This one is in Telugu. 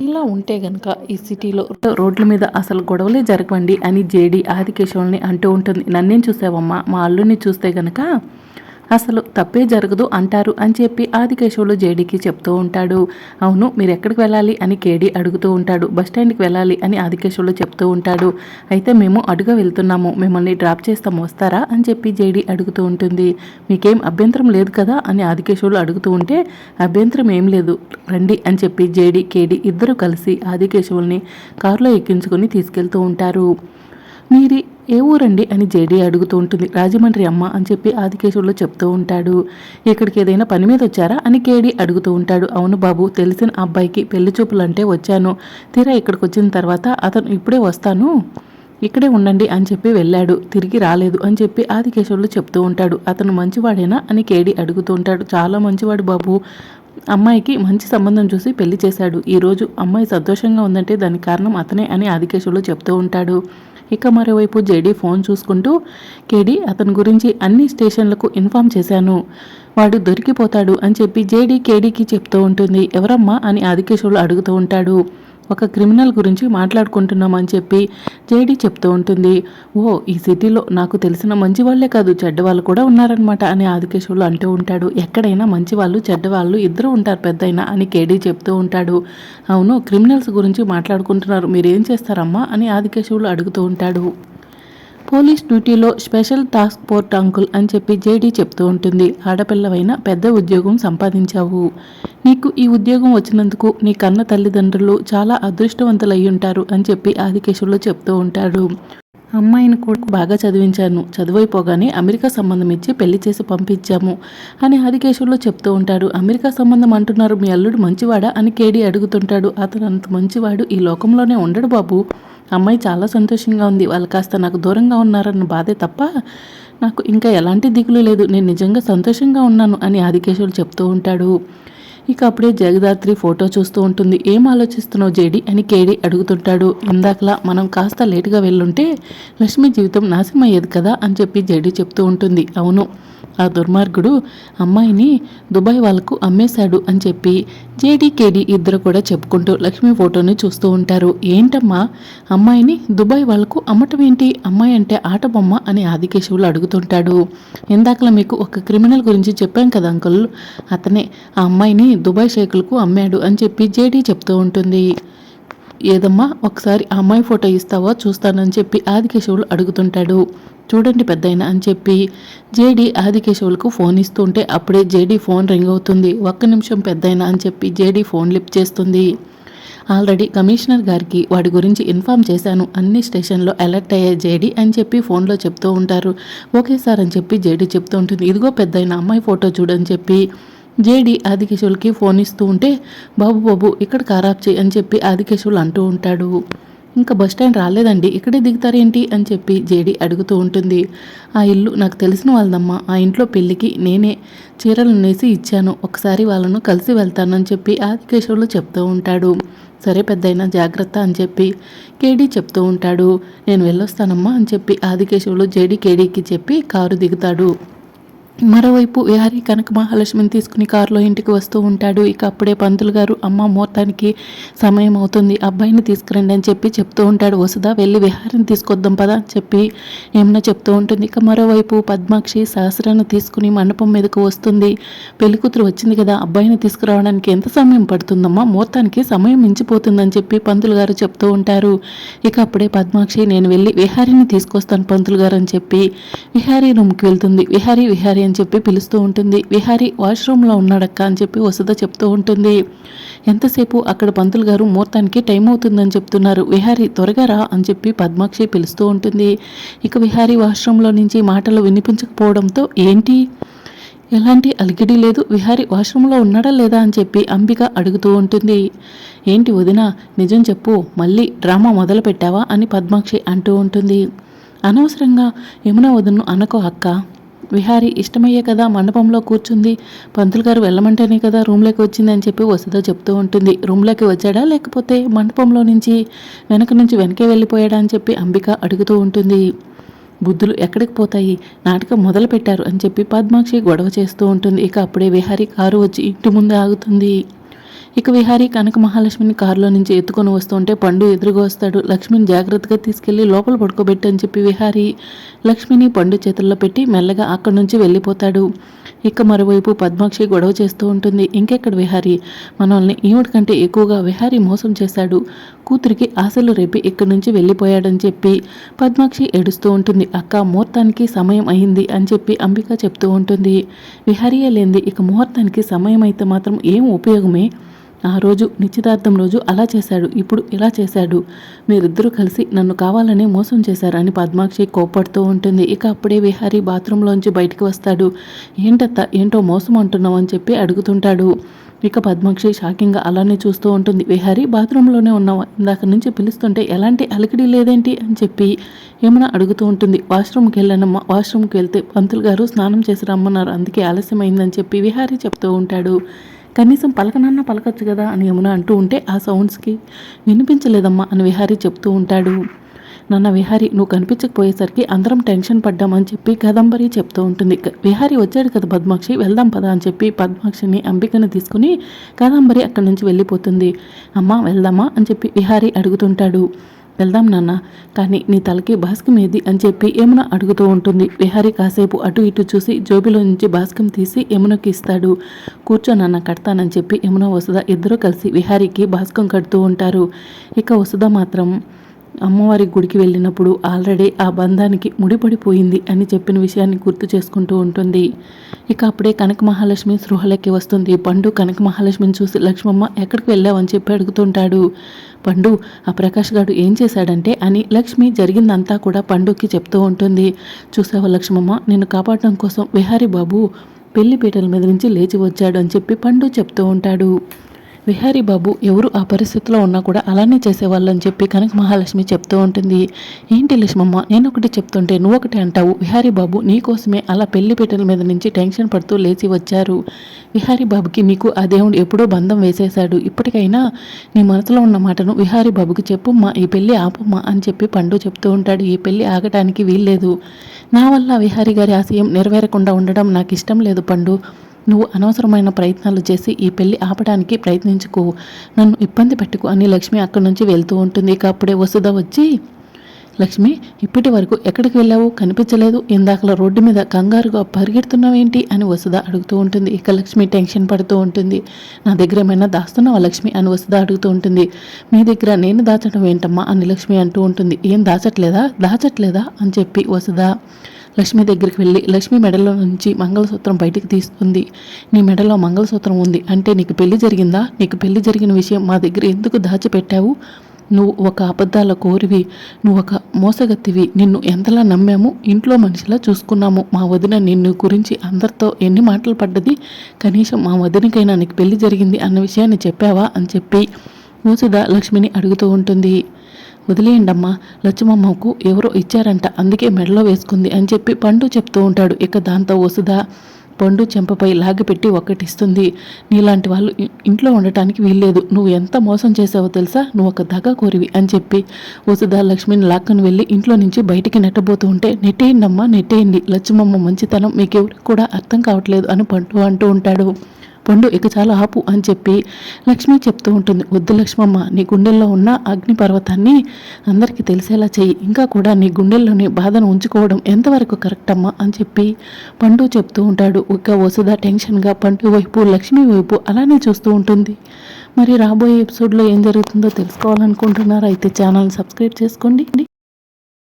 ఇలా ఉంటే గనక ఈ సిటీలో రోడ్ల మీద అసలు గొడవలే జరగవండి అని జేడి ఆదికేశవుల్ని అంటూ ఉంటుంది. నన్నేం చూసావమ్మా? మా అల్లుని చూస్తే గనక అసలు తప్పే జరగదు అంటారు అని చెప్పి ఆదికేశవులు జేడీకి చెప్తూ ఉంటాడు. అవును మీరు ఎక్కడికి వెళ్ళాలి అని కేడీ అడుగుతూ ఉంటాడు. బస్ స్టాండ్కి వెళ్ళాలి అని ఆదికేశవులు చెప్తూ ఉంటాడు. అయితే మేము అడుగా వెళ్తున్నాము. మిమ్మల్ని డ్రాప్ చేస్తాం వస్తారా అని చెప్పి జేడీ అడుగుతూ ఉంటుంది. మీకేం అభ్యంతరం లేదు కదా అని ఆదికేశవులు అడుగుతూ ఉంటే అభ్యంతరం ఏం లేదు. రండి అని చెప్పి జేడీ కేడీ ఇద్దరు కలిసి ఆదికేశవుల్ని కారులో ఎక్కించుకొని తీసుకెళ్తూ ఉంటారు. మీరు ఏ ఊరండి అని జేడీ అడుగుతూ ఉంటుంది. రాజమండ్రి అమ్మ అని చెప్పి ఆదికేశవుల్లో చెప్తూ ఉంటాడు. ఇక్కడికి ఏదైనా పని మీద వచ్చారా అని కేడీ అడుగుతూ ఉంటాడు. అవును బాబు తెలిసిన అబ్బాయికి పెళ్ళి చూపులంటే వచ్చాను. తీరా ఇక్కడికి వచ్చిన తర్వాత అతను ఇప్పుడే వస్తాను? ఇక్కడే ఉండండి అని చెప్పి వెళ్ళాడు. తిరిగి రాలేదు అని చెప్పి ఆదికేశవులు చెప్తూ ఉంటాడు. అతను మంచివాడేనా అని కేడి అడుగుతూ ఉంటాడు. చాలా మంచివాడు బాబు. అమ్మాయికి మంచి సంబంధం చూసి పెళ్ళి చేశాడు. ఈరోజు అమ్మాయి సంతోషంగా ఉందంటే దానికి కారణం అతనే అని ఆదికేశవులు చెప్తూ ఉంటాడు. ఇక మరోవైపు జేడీ ఫోన్ చూసుకుంటూ కేడీ అతని గురించి అన్ని స్టేషన్లకు ఇన్ఫామ్ చేశాను. వాడు దొరికిపోతాడు అని చెప్పి జేడీ కేడీకి చెప్తూ ఉంటుంది. ఎవరమ్మా అని ఆదికేశవులు అడుగుతూ ఉంటాడు. ఒక క్రిమినల్ గురించి మాట్లాడుకుంటున్నామని చెప్పి జేడీ చెప్తూ ఉంటుంది. ఓ ఈ సిటీలో నాకు తెలిసిన మంచి వాళ్ళే కాదు చెడ్డవాళ్ళు కూడా ఉన్నారనమాట అని ఆదికేశవులు అంటూ ఉంటాడు. ఎక్కడైనా మంచి వాళ్ళు చెడ్డవాళ్ళు ఇద్దరు ఉంటారు పెద్దయినా అని కేడీ చెప్తూ ఉంటాడు. అవును క్రిమినల్స్ గురించి మాట్లాడుకుంటున్నారు మీరేం చేస్తారమ్మా అని ఆదికేశవులు అడుగుతూ ఉంటాడు. పోలీస్ డ్యూటీలో స్పెషల్ టాస్క్ ఫోర్స్ అంకుల్ అని చెప్పి జేడీ చెప్తూ ఉంటుంది. ఆడపిల్లవైన పెద్ద ఉద్యోగం సంపాదించావు. నీకు ఈ ఉద్యోగం వచ్చినందుకు నీ కన్న తల్లిదండ్రులు చాలా అదృష్టవంతులయ్యుంటారు అని చెప్పి ఆదికేశవులు చెప్తూ ఉంటాడు. అమ్మాయిని కూడా బాగా చదివించాను. చదువైపోగానే అమెరికా సంబంధం ఇచ్చి పెళ్ళి చేసి పంపించాము అని ఆదికేశవులు చెప్తూ ఉంటాడు. అమెరికా సంబంధం అంటున్నారు మీ అల్లుడు మంచివాడా అని కేడి అడుగుతుంటాడు. అతను అంత మంచివాడు ఈ లోకంలోనే ఉండడు బాబు. అమ్మాయి చాలా సంతోషంగా ఉంది. వాళ్ళు కాస్త నాకు దూరంగా ఉన్నారన్న బాధే తప్ప నాకు ఇంకా ఎలాంటి దిగులు లేదు. నేను నిజంగా సంతోషంగా ఉన్నాను అని ఆదికేశవులు చెప్తూ ఉంటాడు. ఇక అప్పుడే జగదాత్రి ఫోటో చూస్తూ ఉంటుంది. ఏం ఆలోచిస్తున్నావు జేడి? అని కేడి అడుగుతుంటాడు. ఇందాకలా మనం కాస్త లేటుగా వెళ్ళుంటే లక్ష్మి జీవితం నాశనం అయ్యేది కదా? అని చెప్పి జేడి చెప్తూ ఉంటుంది. అవును ఆ దుర్మార్గుడు అమ్మాయిని దుబాయ్ వాళ్ళకు అమ్మేశాడు అని చెప్పి జేడీకేడి ఇద్దరు కూడా చెప్పుకుంటూ లక్ష్మి ఫోటోని చూస్తూ ఉంటారు. ఏంటమ్మా? అమ్మాయిని దుబాయ్ వాళ్ళకు అమ్మటం ఏంటి? అమ్మాయి అంటే ఆట బొమ్మ అని ఆదికేశవులు అడుగుతుంటాడు. ఇందాకలా మీకు ఒక క్రిమినల్ గురించి చెప్పాం కదా అంకుల్. అతనే ఆ అమ్మాయిని దుబాయ్ షేకులకు అమ్మాడు అని చెప్పి జేడీ చెప్తూ ఉంటుంది. ఏదమ్మా ఒకసారి ఆ అమ్మాయి ఫోటో ఇస్తావా చూస్తానని చెప్పి ఆదికేశవులు అడుగుతుంటాడు. చూడండి పెద్దయిన అని చెప్పి జేడీ ఆదికేశవులకు ఫోన్ ఇస్తుంటే అప్పుడే జేడీ ఫోన్ రింగ్ అవుతుంది. ఒక్క నిమిషం పెద్దయిన అని చెప్పి జేడీ ఫోన్ లిఫ్ట్ చేస్తుంది. ఆల్రెడీ కమిషనర్ గారికి వాడి గురించి ఇన్ఫామ్ చేశాను. అన్ని స్టేషన్లో అలర్ట్ అయ్యే జేడీ అని చెప్పి ఫోన్లో చెప్తూ ఉంటారు. ఓకే సార్ అని చెప్పి జేడీ చెప్తూ ఉంటుంది. ఇదిగో పెద్దయిన అమ్మాయి ఫోటో చూడని చెప్పి జేడి ఆదికేశవులకి ఫోన్ ఇస్తూ ఉంటే బాబు బాబు ఇక్కడ ఖరాబ్ చేయి అని చెప్పి ఆదికేశవులు అంటూ ఉంటాడు. ఇంకా బస్ స్టాండ్ రాలేదండి ఇక్కడే దిగుతారేంటి? అని చెప్పి జేడి అడుగుతూ ఉంటుంది. ఆ ఇల్లు నాకు తెలిసిన వాళ్ళదమ్మా ఆ ఇంట్లో పెళ్ళికి నేనే చీరలు నేసి ఇచ్చాను ఒకసారి వాళ్ళను కలిసి వెళ్తానని చెప్పి ఆదికేశవులు చెప్తూ ఉంటాడు. సరే పెద్దయినా జాగ్రత్త అని చెప్పి కేడీ చెప్తూ ఉంటాడు. నేను వెళ్ళొస్తానమ్మా అని చెప్పి ఆదికేశవులు జేడి కేడీకి చెప్పి కారు దిగుతాడు. మరోవైపు విహారీ కనక మహాలక్ష్మిని తీసుకుని కారులో ఇంటికి వస్తూ ఉంటాడు. ఇక అప్పుడే పంతులు గారు అమ్మ ముహూర్తానికి సమయం అవుతుంది. అబ్బాయిని తీసుకురండి అని చెప్పి చెప్తూ ఉంటాడు. వసుదా వెళ్ళి విహారిని తీసుకొద్దాం పదా అని చెప్పి ఏమన్నా చెప్తూ ఉంటుంది. ఇక మరోవైపు పద్మాక్షి సహస్రాన్ని తీసుకుని మండపం మీదకు వస్తుంది. పెళ్ళికూతురు వచ్చింది కదా అబ్బాయిని తీసుకురావడానికి ఎంత సమయం పడుతుందమ్మా? ముహూర్తానికి సమయం మించిపోతుందని చెప్పి పంతులు గారు చెప్తూ ఉంటారు. ఇక అప్పుడే పద్మాక్షి నేను వెళ్ళి విహారిని తీసుకొస్తాను పంతులు గారు అని చెప్పి విహారీ రూమ్కి వెళ్తుంది. విహారీ విహారీ అని చెప్పి పిలుస్తూ ఉంటుంది. విహారీ వాష్రూమ్లో ఉన్నాడక్క అని చెప్పి వసుధ చెప్తూ ఉంటుంది. ఎంతసేపు? అక్కడ పంతులు గారు ముహూర్తానికి టైం అవుతుందని చెప్తున్నారు. విహారీ త్వరగా రా అని చెప్పి పద్మాక్షి పిలుస్తూ ఉంటుంది. ఇక విహారీ వాష్రూమ్లో నుంచి మాటలు వినిపించకపోవడంతో ఏంటి? ఎలాంటి అలిగిడి లేదు. విహారీ వాష్రూమ్లో ఉన్నాడా లేదా? అని చెప్పి అంబిక అడుగుతూ ఉంటుంది. ఏంటి వదిన నిజం చెప్పు. మళ్ళీ డ్రామా మొదలు పెట్టావా? అని పద్మాక్షి అంటూ ఉంటుంది. అనవసరంగా. యమున వదిను అనకో అక్క. విహారి ఇష్టమయ్యే కదా మండపంలో కూర్చుంది. పంతులు గారు వెళ్ళమంటేనే కదా రూమ్లోకి వచ్చింది అని చెప్పి వసుధ చెప్తూ ఉంటుంది. రూమ్లోకి వచ్చాడా లేకపోతే మండపంలో నుంచి వెనక నుంచి వెనకే వెళ్ళిపోయాడా అని చెప్పి అంబిక అడుగుతూ ఉంటుంది. బుద్ధులు ఎక్కడికి పోతాయి? నాటకం మొదలు పెట్టారు అని చెప్పి పద్మాక్షి గొడవ చేస్తూ ఉంటుంది. ఇక అప్పుడే విహారి కారు వచ్చి ఇంటి ముందు ఆగుతుంది. ఇక విహారీ కనక మహాలక్ష్మిని కారులో నుంచి ఎత్తుకొని వస్తుంటే పండు ఎదురుగా వస్తాడు. లక్ష్మిని జాగ్రత్తగా తీసుకెళ్ళి లోపల పడుకోబెట్టి అని చెప్పి విహారీ లక్ష్మిని పండు చేతుల్లో పెట్టి మెల్లగా అక్కడి నుంచి వెళ్ళిపోతాడు. ఇక మరోవైపు పద్మాక్షి గొడవ చేస్తూ ఉంటుంది. ఇంకెక్కడ విహారీ? మనల్ని ఈవిడ కంటే ఎక్కువగా విహారీ మోసం చేశాడు. కూతురికి ఆశలు రేపి ఇక్కడి నుంచి వెళ్ళిపోయాడని చెప్పి పద్మాక్షి ఏడుస్తూ ఉంటుంది. అక్క ముహూర్తానికి సమయం అయింది అని చెప్పి అంబిక చెప్తూ ఉంటుంది. విహారీయే లేనిది ఇక ముహూర్తానికి సమయం అయితే మాత్రం ఏం ఉపయోగమే? ఆ రోజు నిశ్చితార్థం రోజు అలా చేశాడు ఇప్పుడు ఇలా చేశాడు. మీరిద్దరూ కలిసి నన్ను కావాలనే మోసం చేశారని పద్మాక్షి కోప్పడుతూ ఉంటుంది. ఇక అప్పుడే విహారీ బాత్రూంలోంచి బయటికి వస్తాడు. ఏంటత్త ఏంటో మోసం అంటున్నావు అని చెప్పి అడుగుతుంటాడు. ఇక పద్మాక్షి షాకింగ్గా అలానే చూస్తూ ఉంటుంది. విహారీ బాత్రూంలోనే ఉన్నావా? ఇందాక నుంచి పిలుస్తుంటే ఎలాంటి అలికిడి లేదేంటి అని చెప్పి ఏమైనా అడుగుతూ ఉంటుంది. వాష్రూమ్కి వెళ్ళానమ్మా వాష్రూమ్కి వెళ్తే పంతులు గారు స్నానం చేసి రమ్మన్నారు. అందుకే ఆలస్యమైందని చెప్పి విహారీ చెప్తూ ఉంటాడు. కనీసం పలకనన్నా పలకచ్చు కదా అని యమున అంటూ ఉంటే ఆ సౌండ్స్కి వినిపించలేదమ్మా అని విహారీ చెప్తూ ఉంటాడు. నాన్న విహారీ నువ్వు కనిపించకపోయేసరికి అందరం టెన్షన్ పడ్డామని చెప్పి కదంబరి చెప్తూ ఉంటుంది. విహారీ వచ్చాడు కదా పద్మాక్షి వెళ్దాం పదా అని చెప్పి పద్మాక్షిని అంబికని తీసుకుని కదంబరి అక్కడి నుంచి వెళ్ళిపోతుంది. అమ్మ వెళ్దామా అని చెప్పి విహారీ అడుగుతుంటాడు. వెళ్దాం నాన్న. కానీ నీ తలకి బాస్కం ఏది అని చెప్పి యమున అడుగుతూ ఉంటుంది. విహారి కాసేపు అటు ఇటు చూసి జోబిలో నుంచి బాస్కం తీసి యమునకి ఇస్తాడు. కూర్చో నాన్న కడతానని చెప్పి యమున వసుధ ఇద్దరూ కలిసి విహారీకి బాస్కం కడుతూ ఉంటారు. ఇక వసుధ మాత్రం అమ్మవారి గుడికి వెళ్ళినప్పుడు ఆల్రెడీ ఆ బంధానికి ముడిపడిపోయింది అని చెప్పిన విషయాన్ని గుర్తు చేసుకుంటూ ఉంటుంది. ఇక అప్పుడే కనక మహాలక్ష్మి సృహలకి వస్తుంది. పండు కనక మహాలక్ష్మిని చూసి లక్ష్మమ్మ ఎక్కడికి వెళ్ళావని చెప్పి అడుగుతుంటాడు. పండు ఆ ప్రకాష్ గారు ఏం చేశాడంటే అని లక్ష్మి జరిగిందంతా కూడా పండుకి చెప్తూ ఉంటుంది. చూసావా లక్ష్మమ్మ నిన్ను కాపాడడం కోసం విహారీ బాబు పెళ్ళి పీటల మీద నుంచి లేచి వచ్చాడు అని చెప్పి పండు చెప్తూ ఉంటాడు. విహారీ బాబు ఎవరు ఆ పరిస్థితిలో ఉన్నా కూడా అలానే చేసేవాళ్ళు అని చెప్పి కనక మహాలక్ష్మి చెప్తూ ఉంటుంది. ఏంటి లక్ష్మమ్మ నేను ఒకటి చెప్తుంటే నువ్వు ఒకటి అంటావు. విహారీ బాబు నీకోసమే అలా పెళ్ళి పీటల మీద నుంచి టెన్షన్ పడుతూ లేచి వచ్చారు. విహారీ బాబుకి మీకు ఆ దేవుడు ఎప్పుడో బంధం వేసేశాడు. ఇప్పటికైనా నీ మనసులో ఉన్న మాటను విహారీ బాబుకి చెప్పుమ్మా ఈ పెళ్ళి ఆపమ్మా అని చెప్పి పండు చెప్తూ ఉంటాడు. ఈ పెళ్ళి ఆగటానికి వీల్లేదు. నా వల్ల విహారీ గారి ఆశయం నెరవేరకుండా ఉండడం నాకు ఇష్టం లేదు పండు. నువ్వు అనవసరమైన ప్రయత్నాలు చేసి ఈ పెళ్ళి ఆపడానికి ప్రయత్నించుకో. నన్ను ఇబ్బంది పెట్టుకో అని లక్ష్మి అక్కడి నుంచి వెళ్తూ ఉంటుంది. ఇక అప్పుడే వసుధ వచ్చి లక్ష్మి ఇప్పటి వరకు ఎక్కడికి వెళ్ళావు? కనిపించలేదు. ఇందాకల రోడ్డు మీద కంగారుగా పరిగెడుతున్నావేంటి? అని వసుధ అడుగుతూ ఉంటుంది. ఇక లక్ష్మి టెన్షన్ పడుతూ ఉంటుంది. నా దగ్గర ఏమైనా దాస్తున్నావా లక్ష్మి? అని వసుధ అడుగుతూ ఉంటుంది. మీ దగ్గర నేను దాచడం ఏంటమ్మా? అని లక్ష్మి అంటూ ఉంటుంది. ఏం దాచట్లేదా? దాచట్లేదా? అని చెప్పి వసుధ లక్ష్మి దగ్గరికి వెళ్ళి లక్ష్మి మెడలో నుంచి మంగళసూత్రం బయటికి తీస్తుంది. నీ మెడలో మంగళసూత్రం ఉంది. అంటే నీకు పెళ్ళి జరిగిందా? నీకు పెళ్ళి జరిగిన విషయం మా దగ్గర ఎందుకు దాచిపెట్టావు? నువ్వు ఒక అబద్ధాల కోరివి. నువ్వు ఒక మోసగత్తివి. నిన్ను ఎంతలా నమ్మాము? ఇంట్లో మనిషిలా చూసుకున్నాము. మా వదిన నిన్ను గురించి అందరితో ఎన్ని మాటలు పడ్డది? కనీసం మా వదినకైనా నీకు పెళ్ళి జరిగింది అన్న విషయాన్ని చెప్పావా? అని చెప్పి మూసుద లక్ష్మిని అడుగుతూ ఉంటుంది. వదిలేయండమ్మా లచ్చమమ్మకు ఎవరో ఇచ్చారంట అందుకే మెడలో వేసుకుంది అని చెప్పి పండు చెప్తూ ఉంటాడు. ఇక దాంతో వసుదా పండు చెంపపై లాగిపెట్టి ఒక్కటిస్తుంది. నీలాంటి వాళ్ళు ఇంట్లో ఉండటానికి వీల్లేదు. నువ్వు ఎంత మోసం చేసావో తెలుసా? నువ్వు ఒక దగ్గ కోరివి అని చెప్పి వసుధా లక్ష్మిని లాక్కను వెళ్ళి ఇంట్లో నుంచి బయటికి నెట్టబోతూ ఉంటే నెట్టేయండమ్మా నెట్టేయండి. లక్ష్మమ్మ మంచితనం మీకెవరికి కూడా అర్థం కావట్లేదు అని పండు అంటూ ఉంటాడు. పండు ఇక చాలా ఆపు అని చెప్పి లక్ష్మి చెప్తూ ఉంటుంది. వద్దు లక్ష్మమ్మ నీ గుండెల్లో ఉన్న అగ్ని పర్వతాన్ని అందరికీ తెలిసేలా చెయ్యి. ఇంకా కూడా నీ గుండెల్లోని బాధను ఉంచుకోవడం ఎంతవరకు కరెక్ట్ అమ్మా? అని చెప్పి పండు చెప్తూ ఉంటాడు. ఒక వసుద టెన్షన్గా పండు వైపు లక్ష్మి వైపు అలానే చూస్తూ ఉంటుంది. మరి రాబోయే ఎపిసోడ్లో ఏం జరుగుతుందో తెలుసుకోవాలనుకుంటున్నారా? అయితే ఛానల్ సబ్స్క్రైబ్ చేసుకోండి.